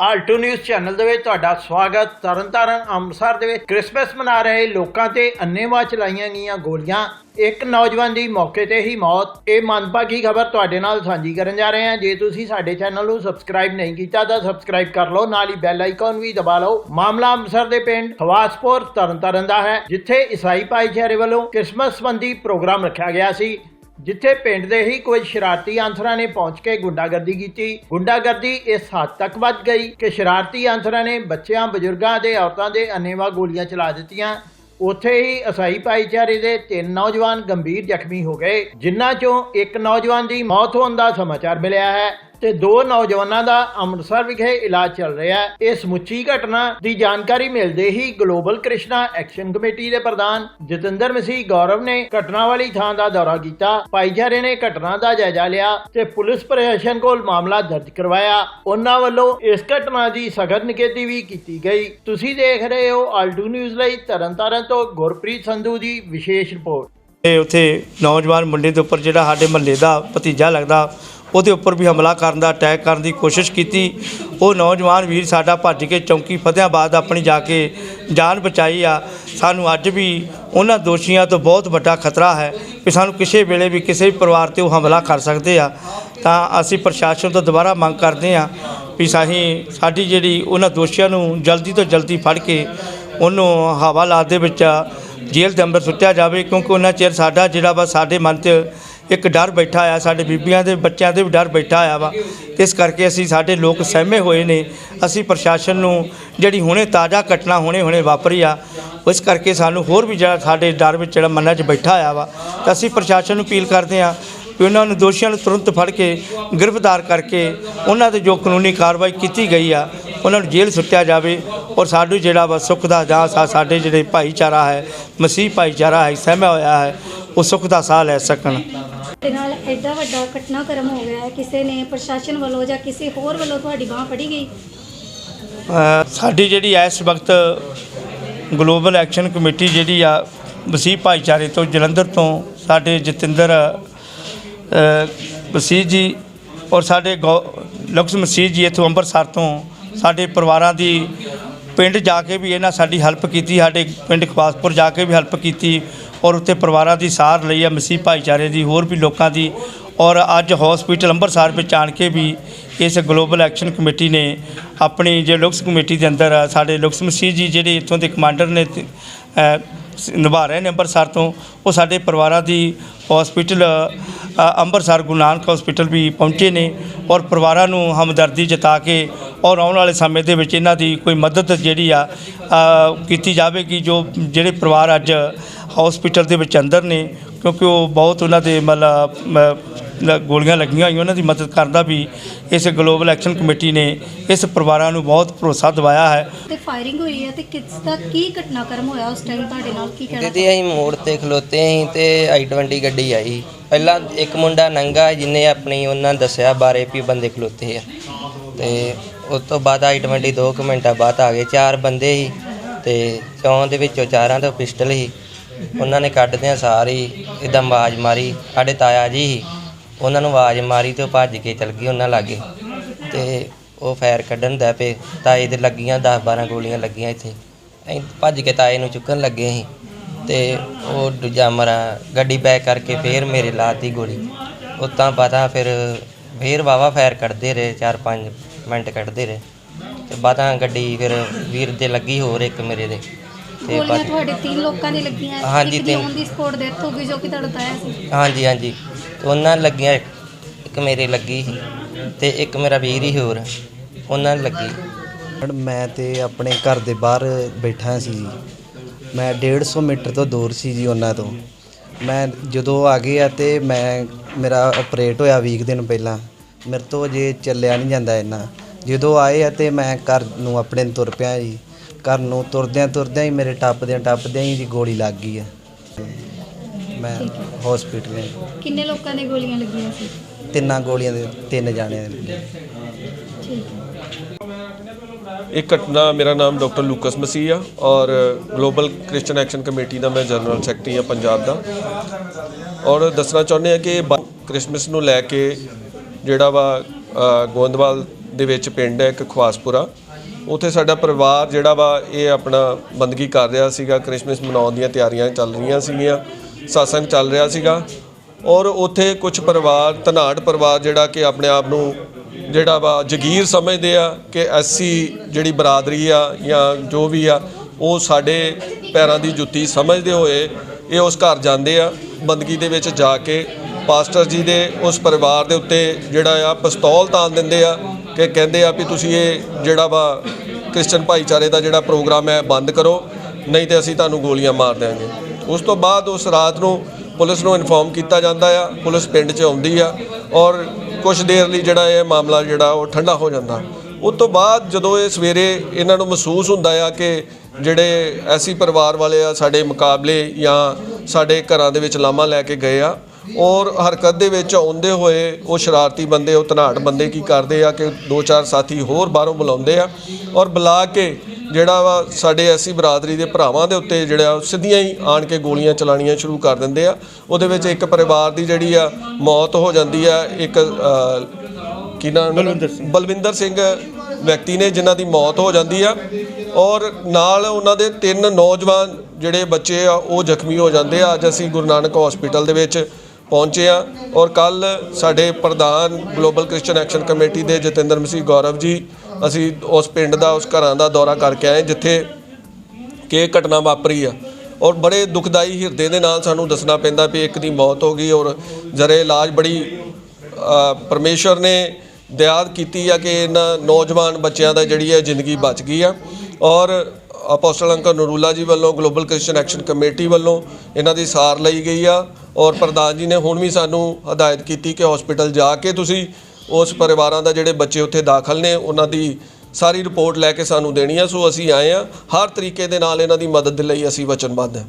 Alto news channel ਦੇ ਵਿੱਚ ਤੁਹਾਡਾ ਸਵਾਗਤ। ਤਰਨਤਾਰਨ, ਅੰਮ੍ਰਿਤਸਰ ਦੇ ਵਿੱਚ ਕ੍ਰਿਸਮਸ ਮਨਾ ਰਹੇ ਲੋਕਾਂ ਤੇ ਅੰਨੇਵਾਹ ਚਲਾਈਆਂ ਗਈਆਂ ਗੋਲੀਆਂ। ਇੱਕ ਨੌਜਵਾਨ ਦੀ ਮੌਕੇ ਤੇ ਹੀ ਮੌਤ। ਇਹ ਮੰਦਭਾਗੀ ਖਬਰ ਤੁਹਾਡੇ ਨਾਲ ਸਾਂਝੀ ਕਰਨ ਜਾ ਰਹੇ ਹਾਂ। ਜੇ ਤੁਸੀਂ ਸਾਡੇ ਚੈਨਲ ਨੂੰ ਸਬਸਕ੍ਰਾਈਬ ਨਹੀਂ ਕੀਤਾ, ਤਾਂ ਸਬਸਕ੍ਰਾਈਬ ਕਰ ਲਓ। ਨਾਲ ਹੀ ਬੈਲ ਆਈਕਨ ਵੀ ਦਬਾ ਲਓ। ਮਾਮਲਾ ਅੰਮ੍ਰਿਤਸਰ ਦੇ ਪਿੰਡ ਹਵਾਸਪੁਰ, ਤਰਨਤਾਰਨ ਦਾ ਹੈ, ਜਿੱਥੇ ਈਸਾਈ ਭਾਈਚਾਰੇ ਵੱਲੋਂ ਕ੍ਰਿਸਮਸ ਸੰਬੰਧੀ ਪ੍ਰੋਗਰਾਮ ਰੱਖਿਆ ਗਿਆ ਸੀ। ਜਿੱਥੇ ਪਿੰਡ ਦੇ ਹੀ ਕੁਝ ਸ਼ਰਾਰਤੀ ਅਨਸਰਾਂ ਨੇ ਪਹੁੰਚ ਕੇ ਗੁੰਡਾਗਰਦੀ ਕੀਤੀ। ਗੁੰਡਾਗਰਦੀ ਇਸ ਹੱਦ ਤੱਕ ਵੱਧ ਗਈ ਕਿ ਸ਼ਰਾਰਤੀ ਅਨਸਰਾਂ ਨੇ ਬੱਚਿਆਂ, ਬਜ਼ੁਰਗਾਂ ਤੇ ਔਰਤਾਂ ਦੇ ਅੰਨੇਵਾਹ ਗੋਲੀਆਂ ਚਲਾ ਦਿੱਤੀਆਂ। ਉੱਥੇ ਹੀ ਅਸਾਈ ਭਾਈਚਾਰੇ ਦੇ ਤਿੰਨ ਨੌਜਵਾਨ ਗੰਭੀਰ ਜ਼ਖਮੀ ਹੋ ਗਏ, ਜਿਨ੍ਹਾਂ ਚੋਂ ਇੱਕ ਨੌਜਵਾਨ ਦੀ ਮੌਤ ਹੋਣ ਦਾ ਸਮਾਚਾਰ ਮਿਲਿਆ ਹੈ। ਤੇ ਦੋ ਨੌਜਵਾਨਾਂ ਦਾ ਅੰਮ੍ਰਿਤਸਰ ਵਿਖੇ ਇਲਾਜ ਚੱਲ ਰਿਹਾ ਹੈ। ਇਸ ਮੁੱਚੀ ਘਟਨਾ ਦੀ ਜਾਣਕਾਰੀ ਮਿਲਦੇ ਹੀ ਗਲੋਬਲ ਕ੍ਰਿਸ਼ਨਾ ਐਕਸ਼ਨ ਕਮੇਟੀ ਦੇ ਪ੍ਰਧਾਨ ਜਤਿੰਦਰ ਮਸੀਹ ਗੌਰਵ ਨੇ ਘਟਨਾ ਵਾਲੀ ਥਾਂ ਦਾ ਦੌਰਾ ਕੀਤਾ। ਭਾਈਚਾਰੇ ਨੇ ਘਟਨਾ ਦਾ ਜਾਇਜ਼ਾ ਲਿਆ ਤੇ ਪੁਲਿਸ ਪ੍ਰਸ਼ਾਸਨ ਕੋਲ ਮਾਮਲਾ ਦਰਜ ਕਰਵਾਇਆ। ਉਹਨਾਂ ਵੱਲੋਂ ਇਸ ਘਟਨਾ ਦੀ ਸਖਤ ਨਿਖੇਧੀ ਵੀ ਕੀਤੀ ਗਈ। ਤੁਸੀਂ ਦੇਖ ਰਹੇ ਹੋ ਆਲਟੂ ਨਿਊਜ਼ ਲਈ ਤਰਨਤਾਰਨ ਤੋਂ ਗੁਰਪ੍ਰੀਤ ਸੰਧੂ ਦੀ ਵਿਸ਼ੇਸ਼ ਰਿਪੋਰਟ। ਤੇ ਉੱਥੇ ਨੌਜਵਾਨ ਮੁੰਡੇ ਦੇ ਉੱਪਰ ਜਿਹੜਾ ਸਾਡੇ ਮਹੱਲੇ ਦਾ ਭਤੀਜਾ ਲੱਗਦਾ ਉਹਦੇ ਉੱਪਰ ਵੀ ਹਮਲਾ ਕਰਨ ਦਾ, ਅਟੈਕ ਕਰਨ ਦੀ ਕੋਸ਼ਿਸ਼ ਕੀਤੀ। ਉਹ ਨੌਜਵਾਨ ਵੀਰ ਸਾਡਾ ਭੱਜ ਕੇ ਚੌਂਕੀ ਫਤਿਆਬਾਦ ਆਪਣੀ ਜਾ ਕੇ ਜਾਨ ਬਚਾਈ ਆ। ਸਾਨੂੰ ਅੱਜ ਵੀ ਉਹਨਾਂ ਦੋਸ਼ੀਆਂ ਤੋਂ ਬਹੁਤ ਵੱਡਾ ਖਤਰਾ ਹੈ ਕਿ ਸਾਨੂੰ ਕਿਸੇ ਵੇਲੇ ਵੀ ਕਿਸੇ ਵੀ ਪਰਿਵਾਰ ਤੇ ਉਹ ਹਮਲਾ ਕਰ ਸਕਦੇ ਆ। ਤਾਂ ਅਸੀਂ ਪ੍ਰਸ਼ਾਸਨ ਤੋਂ ਦੁਬਾਰਾ ਮੰਗ ਕਰਦੇ ਆ ਵੀ ਸਾਹੀਂ ਸਾਡੀ ਜਿਹੜੀ ਉਹਨਾਂ ਦੋਸ਼ੀਆਂ ਨੂੰ ਜਲਦੀ ਤੋਂ ਜਲਦੀ ਫੜ ਕੇ ਉਹਨੂੰ ਹਵਾਲਾਤ ਦੇ ਵਿੱਚ ਜੇਲ੍ਹ ਦੇ ਅੰਦਰ ਸੁੱਟਿਆ ਜਾਵੇ, ਕਿਉਂਕਿ ਉਹਨਾਂ ਚਿਰ ਸਾਡਾ ਜਿਹੜਾ ਵਾ, ਸਾਡੇ ਮਨ 'ਚ ਇੱਕ ਡਰ ਬੈਠਾ ਆ, ਸਾਡੇ ਬੀਬੀਆਂ ਦੇ ਬੱਚਿਆਂ ਦੇ ਵੀ ਡਰ ਬੈਠਾ ਆ ਵਾ। ਇਸ ਕਰਕੇ ਅਸੀਂ ਸਾਡੇ ਲੋਕ ਸਹਿਮੇ ਹੋਏ ਨੇ। ਅਸੀਂ ਪ੍ਰਸ਼ਾਸਨ ਨੂੰ ਜਿਹੜੀ ਹੁਣੇ ਤਾਜ਼ਾ ਘਟਨਾ ਹੁਣੇ ਹੁਣੇ ਵਾਪਰੀ ਆ ਇਸ ਕਰਕੇ ਸਾਨੂੰ ਹੋਰ ਵੀ ਜਿਹੜਾ ਸਾਡੇ ਡਰ ਵਿੱਚ ਜਿਹੜਾ ਮਨਾਂ 'ਚ ਬੈਠਾ ਆ ਵਾ, ਤਾਂ ਅਸੀਂ ਪ੍ਰਸ਼ਾਸਨ ਨੂੰ ਅਪੀਲ ਕਰਦੇ ਆ ਕਿ ਉਹਨਾਂ ਨੂੰ ਦੋਸ਼ੀਆਂ ਨੂੰ ਤੁਰੰਤ ਫੜ ਕੇ ਗ੍ਰਿਫਤਾਰ ਕਰਕੇ ਉਹਨਾਂ ਤੇ ਜੋ ਕਾਨੂੰਨੀ ਕਾਰਵਾਈ ਕੀਤੀ ਗਈ ਆ ਉਹਨਾਂ ਨੂੰ ਜੇਲ੍ਹ ਸੁੱਟਿਆ ਜਾਵੇ ਔਰ ਸਾਡੂ ਜਿਹੜਾ ਵਾ ਸੁੱਖ ਦਾ ਜਾਂ ਸਾਡੇ ਜਿਹੜੇ ਭਾਈਚਾਰਾ ਹੈ ਮਸੀਹ ਭਾਈਚਾਰਾ ਹੈ ਸਹਿਮਿਆ ਹੋਇਆ ਹੈ ਉਹ ਸੁੱਖ ਦਾ ਸਾਹ ਲੈ ਸਕਣ। ਤੇ ਨਾਲ ਐਡਾ ਵੱਡਾ ਘਟਨਾਕ੍ਰਮ ਹੋ ਗਿਆ ਹੈ। ਕਿਸੇ ਨੇ ਪ੍ਰਸ਼ਾਸਨ ਵੱਲੋਂ ਜਾਂ ਕਿਸੇ ਹੋਰ ਵੱਲੋਂ ਤੁਹਾਡੀ ਬਾਹ ਫੜੀ ਗਈ? ਸਾਡੀ ਜਿਹੜੀ ਇਸ ਵਕਤ ਗਲੋਬਲ ਐਕਸ਼ਨ ਕਮੇਟੀ ਜਿਹੜੀ ਆ ਵਸੀਹ ਭਾਈਚਾਰੇ ਤੋਂ ਜਲੰਧਰ ਤੋਂ ਸਾਡੇ ਜਤਿੰਦਰ ਵਸੀਹ ਜੀ ਔਰ ਸਾਡੇ ਲਕਸ਼ ਮਸੀਹ ਜੀ ਇੱਥੋਂ ਅੰਮ੍ਰਿਤਸਰ ਤੋਂ ਸਾਡੇ ਪਰਿਵਾਰਾਂ ਦੀ ਪਿੰਡ ਜਾ ਕੇ ਵੀ ਇਹਨਾਂ ਸਾਡੀ ਹੈਲਪ ਕੀਤੀ, ਸਾਡੇ ਪਿੰਡ ਖਵਾਸਪੁਰ ਜਾ ਕੇ ਵੀ ਹੈਲਪ ਕੀਤੀ ਔਰ ਉੱਥੇ ਪਰਿਵਾਰਾਂ ਦੀ ਸਾਰ ਲਈ ਆ, ਮਸੀਹ ਭਾਈਚਾਰੇ ਦੀ, ਹੋਰ ਵੀ ਲੋਕਾਂ ਦੀ ਔਰ ਅੱਜ ਹਸਪੀਟਲ ਅੰਮ੍ਰਿਤਸਰ ਵਿੱਚ ਆਣ ਕੇ ਵੀ ਇਸ ਗਲੋਬਲ ਐਕਸ਼ਨ ਕਮੇਟੀ ਨੇ ਆਪਣੀ ਜੇ ਲੁਕਸ ਕਮੇਟੀ ਦੇ ਅੰਦਰ ਸਾਡੇ ਲੁਕਸ ਮਸੀਹ ਜੀ ਜਿਹੜੇ ਇੱਥੋਂ ਦੇ ਕਮਾਂਡਰ ਨੇ ਨਿਭਾ ਰਹੇ ਨੇ ਅੰਮ੍ਰਿਤਸਰ ਤੋਂ, ਉਹ ਸਾਡੇ ਪਰਿਵਾਰਾਂ ਦੀ ਹਸਪੀਟਲ ਅੰਮ੍ਰਿਤਸਰ ਗੁਰੂ ਨਾਨਕ ਹਸਪੀਟਲ ਵੀ ਪਹੁੰਚੇ ਨੇ ਔਰ ਪਰਿਵਾਰਾਂ ਨੂੰ ਹਮਦਰਦੀ ਜਤਾ ਕੇ ਔਰ ਆਉਣ ਵਾਲੇ ਸਮੇਂ ਦੇ ਵਿੱਚ ਇਹਨਾਂ ਦੀ ਕੋਈ ਮਦਦ ਜਿਹੜੀ ਆ ਕੀਤੀ ਜਾਵੇਗੀ ਜੋ ਜਿਹੜੇ ਪਰਿਵਾਰ ਅੱਜ ਹਸਪੀਟਲ ਦੇ ਵਿੱਚ ਅੰਦਰ ਨੇ ਕਿਉਂਕਿ ਉਹ ਬਹੁਤ ਉਹਨਾਂ ਦੇ ਮਤਲਬ ਗੋਲੀਆਂ ਲੱਗੀਆਂ ਹੋਈਆਂ ਉਹਨਾਂ ਦੀ ਮਦਦ ਕਰਨ ਦਾ ਵੀ ਇਸ ਗਲੋਬਲ ਐਕਸ਼ਨ ਕਮੇਟੀ ਨੇ ਇਸ ਪਰਿਵਾਰਾਂ ਨੂੰ ਬਹੁਤ ਭਰੋਸਾ ਦਿਵਾਇਆ ਹੈ। ਤੇ ਫਾਇਰਿੰਗ ਹੋਈ ਹੈ ਤੇ ਕਿਸ ਦਾ ਕੀ ਘਟਨਾਕ੍ਰਮ ਹੋਇਆ ਉਸ ਟਾਈਮ ਤੁਹਾਡੇ ਨਾਲ ਕੀ ਕਹਿਣਾ ਦੀਦੀ ਅਸੀਂ ਮੋੜ ਤੇ ਖਲੋਤੇ ਸੀ ਤੇ ਆਈ 20 ਗੱਡੀ ਆਈ। ਪਹਿਲਾਂ ਇੱਕ ਮੁੰਡਾ ਨੰਗਾ ਜਿਹਨੇ ਆਪਣੀ ਉਹਨਾਂ ਦੱਸਿਆ ਬਾਰੇ ਵੀ ਬੰਦੇ ਖਲੋਤੇ ਆ। ਤੇ ਉਸ ਤੋਂ ਬਾਅਦ ਆਈ 20 ਦੋ ਕੁ ਮਿੰਟਾਂ ਬਾਅਦ ਆ ਗਏ। ਚਾਰ ਬੰਦੇ ਸੀ ਤੇ ਚੌਂ ਦੇ ਵਿੱਚੋਂ ਚਾਰਾਂ ਤੋਂ ਪਿਸਟਲ ਸੀ। ਉਹਨਾਂ ਨੇ ਕੱਢਦਿਆਂ ਸਾਰੀ ਇਦਾਂ ਆਵਾਜ਼ ਮਾਰੀ। ਸਾਡੇ ਤਾਇਆ ਜੀ ਸੀ। ਉਹਨਾਂ ਨੂੰ ਆਵਾਜ਼ ਮਾਰੀ ਤੇ ਉਹ ਭੱਜ ਕੇ ਚਲ ਗਈ ਉਹਨਾਂ ਲਾਗੇ। ਤੇ ਉਹ ਫਾਇਰ ਕੱਢਣ ਦਾ ਪਏ। ਤਾਏ ਦੇ ਲੱਗੀਆਂ 10 12 ਗੋਲੀਆਂ ਲੱਗੀਆਂ ਇੱਥੇ। ਅਸੀਂ ਭੱਜ ਕੇ ਤਾਏ ਨੂੰ ਚੁੱਕਣ ਲੱਗੇ ਸੀ। ਤੇ ਉਹ ਦੂਜਾ ਮਰਾ ਗੱਡੀ ਬੈਕ ਕਰਕੇ ਫੇਰ ਮੇਰੇ ਲਾਤੀ ਗੋਲੀ। ਉਤਾਂ ਪਤਾ ਫਿਰ ਫੇਰ ਵਾਵਾ ਫਾਇਰ ਕੱਢਦੇ ਰਹੇ 4-5 ਮਿੰਟ ਕੱਢਦੇ ਰਹੇ। ਤੇ ਬਾਤਾਂ ਗੱਡੀ ਫਿਰ ਵੀਰ ਦੇ ਲੱਗੀ ਹੋਰ ਇੱਕ ਮੇਰੇ ਦੇ। ਤੇ ਗੋਲੀਆਂ ਬਾਅਦ- ਤੁਹਾਡੇ ਤਿੰਨ ਲੋਕਾਂ ਦੀ ਲੱਗੀਆਂ। ਹਾਂਜੀ, ਇੱਕ ਦੀ ਤਿੰਨ। ਔਨ ਦੀ ਸਪੋਰਟ ਡੈਥ ਹੋ ਗਈ ਜੋ ਕਿ ਤੁਹਾਡਾ ਤਾਇਆ ਸੀ। ਹਾਂਜੀ ਹਾਂਜੀ। ਤੇ ਉਹਨਾਂ ਨੂੰ ਲੱਗੀਆਂ ਇੱਕ ਮੇਰੇ ਲੱਗੀ ਸੀ ਤੇ ਇੱਕ ਮੇਰਾ ਵੀਰ ਹੀ ਹੋਰ ਉਹਨਾਂ ਨੂੰ ਲੱਗੀ। ਮੈਡਮ, ਮੈਂ ਤੇ ਆਪਣੇ ਘਰ ਦੇ ਬਾਹਰ ਬੈਠਾ ਸੀ। ਜੀ ਮੈਂ 150 ਮੀਟਰ ਤੋਂ ਦੂਰ ਸੀ ਜੀ ਉਹਨਾਂ ਤੋਂ। ਮੈਂ ਜਦੋਂ ਆ ਗਏ ਆ ਤੇ ਮੈਂ ਮੇਰਾ ਆਪਰੇਟ ਹੋਇਆ ਵੀਕ ਦਿਨ ਪਹਿਲਾਂ। ਮੇਰੇ ਤੋਂ ਅਜੇ ਚੱਲਿਆ ਨਹੀਂ ਜਾਂਦਾ ਇੰਨਾ। ਜਦੋਂ ਆਏ ਆ ਤੇ ਮੈਂ ਘਰ ਨੂੰ ਆਪਣੇ ਨੂੰ ਤੁਰ ਪਿਆ ਜੀ। ਘਰ ਨੂੰ ਤੁਰਦਿਆਂ ਤੁਰਦਿਆਂ ਹੀ ਮੇਰੇ ਟੱਪਦਿਆਂ ਟੱਪਦਿਆਂ ਹੀ ਜੀ ਗੋਲੀ ਲੱਗ ਗਈ ਆ। ਤੇ ਮੈਂ ਹਸਪੀਟਲ ਕਿੰਨੇ ਲੋਕਾਂ ਦੇ ਗੋਲੀਆਂ ਲੱਗੀਆਂ ਸੀ? ਤਿੰਨਾਂ ਗੋਲੀਆਂ ਦੇ ਤਿੰਨ ਜਾਣਿਆਂ ਦੇ ਲੱਗੀਆਂ। ਠੀਕ ਹੈ ਇਹ ਘਟਨਾ ਮੇਰਾ ਨਾਮ ਡਾਕਟਰ ਲੂਕਸ ਮਸੀਹ ਆ ਔਰ ਗਲੋਬਲ ਕ੍ਰਿਸਚੀਅਨ ਐਕਸ਼ਨ ਕਮੇਟੀ ਦਾ ਮੈਂ ਜਨਰਲ ਸੈਕਟਰੀ ਆ ਪੰਜਾਬ ਦਾ। ਔਰ ਦੱਸਣਾ ਚਾਹੁੰਦੇ ਆ ਕਿ ਕ੍ਰਿਸਮਸ ਨੂੰ ਲੈ ਕੇ ਜਿਹੜਾ ਵਾ ਅ, ਗੋਇੰਦਵਾਲ ਦੇ ਵਿੱਚ ਪਿੰਡ ਹੈ ਇੱਕ ਖਵਾਸਪੁਰਾ ਉੱਥੇ ਸਾਡਾ ਪਰਿਵਾਰ ਜਿਹੜਾ ਵਾ ਇਹ ਆਪਣਾ ਬੰਦਗੀ ਕਰ ਰਿਹਾ ਸੀਗਾ ਕ੍ਰਿਸਮਸ ਮਨਾਉਣ ਦੀਆਂ ਤਿਆਰੀਆਂ ਚੱਲ ਰਹੀਆਂ ਸੀਗੀਆਂ satsang ਚੱਲ ਰਿਹਾ ਸੀਗਾ। ਔਰ ਉੱਥੇ ਕੁਝ ਪਰਿਵਾਰ ਧਨਾੜ ਪਰਿਵਾਰ ਜਿਹੜਾ ਕਿ ਆਪਣੇ ਆਪ ਨੂੰ ਜਿਹੜਾ ਵਾ ਜਗੀਰ ਸਮਝਦੇ ਆ ਕਿ ਐਸੀ ਜਿਹੜੀ ਬਰਾਦਰੀ ਆ ਜਾਂ ਜੋ ਵੀ ਆ ਉਹ ਸਾਡੇ ਪੈਰਾਂ ਦੀ ਜੁੱਤੀ ਸਮਝਦੇ ਹੋਏ ਇਹ ਉਸ ਘਰ ਜਾਂਦੇ ਆ ਬੰਦਗੀ ਦੇ ਵਿੱਚ ਜਾ ਕੇ ਪਾਸਟਰ ਜੀ ਦੇ ਉਸ ਪਰਿਵਾਰ ਦੇ ਉੱਤੇ ਜਿਹੜਾ ਆ ਪਿਸਤੌਲ ਤਾਨ ਦਿੰਦੇ ਆ ਕਿ ਕਹਿੰਦੇ ਆ ਵੀ ਤੁਸੀਂ ਇਹ ਜਿਹੜਾ ਵਾ ਕ੍ਰਿਸਚਨ ਭਾਈਚਾਰੇ ਦਾ ਜਿਹੜਾ ਪ੍ਰੋਗਰਾਮ ਹੈ ਬੰਦ ਕਰੋ, ਨਹੀਂ ਤੇ ਅਸੀਂ ਤੁਹਾਨੂੰ ਗੋਲੀਆਂ ਮਾਰ ਦਿਆਂਗੇ। ਉਸ ਤੋਂ ਬਾਅਦ ਉਸ ਰਾਤ ਨੂੰ ਪੁਲਿਸ ਨੂੰ ਇਨਫੋਰਮ ਕੀਤਾ ਜਾਂਦਾ ਆ, ਪੁਲਿਸ ਪਿੰਡ 'ਚ ਆਉਂਦੀ ਆ ਔਰ ਕੁਝ ਦੇਰ ਲਈ ਜਿਹੜਾ ਇਹ ਮਾਮਲਾ ਜਿਹੜਾ ਉਹ ਠੰਡਾ ਹੋ ਜਾਂਦਾ। ਉਸ ਤੋਂ ਬਾਅਦ ਜਦੋਂ ਇਹ ਸਵੇਰੇ ਇਹਨਾਂ ਨੂੰ ਮਹਿਸੂਸ ਹੁੰਦਾ ਆ ਕਿ ਜਿਹੜੇ ਐਸੀ ਪਰਿਵਾਰ ਵਾਲੇ ਆ ਸਾਡੇ ਮੁਕਾਬਲੇ ਜਾਂ ਸਾਡੇ ਘਰਾਂ ਦੇ ਵਿੱਚ ਲਾਮਾ ਲੈ ਕੇ ਗਏ ਆ ਔਰ ਹਰਕਤ ਦੇ ਵਿੱਚ ਆਉਂਦੇ ਹੋਏ ਉਹ ਸ਼ਰਾਰਤੀ ਬੰਦੇ ਉਹ ਧਨਾੜ ਬੰਦੇ ਕੀ ਕਰਦੇ ਆ ਕਿ ਦੋ ਚਾਰ ਸਾਥੀ ਹੋਰ ਬਾਹਰੋਂ ਬੁਲਾਉਂਦੇ ਆ ਔਰ ਬੁਲਾ ਕੇ ਜਿਹੜਾ ਵਾ ਸਾਡੇ ਐਸੀ ਬਰਾਦਰੀ ਦੇ ਭਰਾਵਾਂ ਦੇ ਉੱਤੇ ਜਿਹੜਾ ਸਿੱਧੀਆਂ ਹੀ ਆਣ ਕੇ ਗੋਲੀਆਂ ਚਲਾਣੀਆਂ ਸ਼ੁਰੂ ਕਰ ਦਿੰਦੇ ਆ। ਉਹਦੇ ਵਿੱਚ ਇੱਕ ਪਰਿਵਾਰ ਦੀ ਜਿਹੜੀ ਆ ਮੌਤ ਹੋ ਜਾਂਦੀ ਆ। ਇੱਕ ਕੀ ਨਾਮ? ਬਲਵਿੰਦਰ ਸਿੰਘ। ਬਲਵਿੰਦਰ ਸਿੰਘ ਵਿਅਕਤੀ ਨੇ ਜਿਨ੍ਹਾਂ ਦੀ ਮੌਤ ਹੋ ਜਾਂਦੀ ਆ ਔਰ ਨਾਲ ਉਹਨਾਂ ਦੇ ਤਿੰਨ ਨੌਜਵਾਨ ਜਿਹੜੇ ਬੱਚੇ ਆ ਉਹ ਜ਼ਖਮੀ ਹੋ ਜਾਂਦੇ ਆ। ਅੱਜ ਅਸੀਂ ਗੁਰੂ ਨਾਨਕ ਹਸਪੀਟਲ ਦੇ ਵਿੱਚ ਪਹੁੰਚੇ ਆ ਔਰ ਕੱਲ ਸਾਡੇ ਪ੍ਰਧਾਨ ਗਲੋਬਲ ਕ੍ਰਿਸਚੀਅਨ ਐਕਸ਼ਨ ਕਮੇਟੀ ਦੇ ਜਤਿੰਦਰ ਮਸੀਹ ਗੌਰਵ ਜੀ ਅਸੀਂ ਉਸ ਪਿੰਡ ਦਾ ਉਸ ਘਰਾਂ ਦਾ ਦੌਰਾ ਕਰਕੇ ਆਏ ਜਿੱਥੇ ਕਿ ਘਟਨਾ ਵਾਪਰੀ ਆ। ਔਰ ਬੜੇ ਦੁਖਦਾਈ ਹਿਰਦੇ ਦੇ ਨਾਲ ਸਾਨੂੰ ਦੱਸਣਾ ਪੈਂਦਾ ਵੀ ਇੱਕ ਦੀ ਮੌਤ ਹੋ ਗਈ ਔਰ ਜਰੇ ਇਲਾਜ ਬੜੀ ਅ, ਨੇ ਦਿਆਦ ਕੀਤੀ ਆ ਕਿ ਇਹਨਾਂ ਨੌਜਵਾਨ ਬੱਚਿਆਂ ਦਾ ਜਿਹੜੀ ਹੈ ਜ਼ਿੰਦਗੀ ਬਚ ਗਈ ਆ। ਔਰ ਅਪੋਸਟਲ ਅੰਕਲ ਨਰੂਲਾ ਜੀ ਵੱਲੋਂ ਗਲੋਬਲ ਕ੍ਰਿਸਚੀਅਨ ਐਕਸ਼ਨ ਕਮੇਟੀ ਵੱਲੋਂ ਇਹਨਾਂ ਦੀ ਸਾਰ ਲਈ ਗਈ ਆ। ਔਰ ਪ੍ਰਧਾਨ ਜੀ ਨੇ ਹੁਣ ਵੀ ਸਾਨੂੰ ਹਦਾਇਤ ਕੀਤੀ ਕਿ ਹਸਪੀਟਲ ਜਾ ਕੇ ਤੁਸੀਂ ਉਸ ਪਰਿਵਾਰਾਂ ਦਾ ਜਿਹੜੇ ਬੱਚੇ ਉੱਥੇ ਦਾਖਲ ਨੇ, ਉਹਨਾਂ ਦੀ ਸਾਰੀ ਰਿਪੋਰਟ ਲੈ ਕੇ ਸਾਨੂੰ ਦੇਣੀ ਆ। ਸੋ ਅਸੀਂ ਆਏ ਆ। ਹਰ ਤਰੀਕੇ ਦੇ ਨਾਲ ਇਹਨਾਂ ਦੀ ਮਦਦ ਦੇ ਲਈ ਅਸੀਂ ਵਚਨਬੱਧ ਹਾਂ।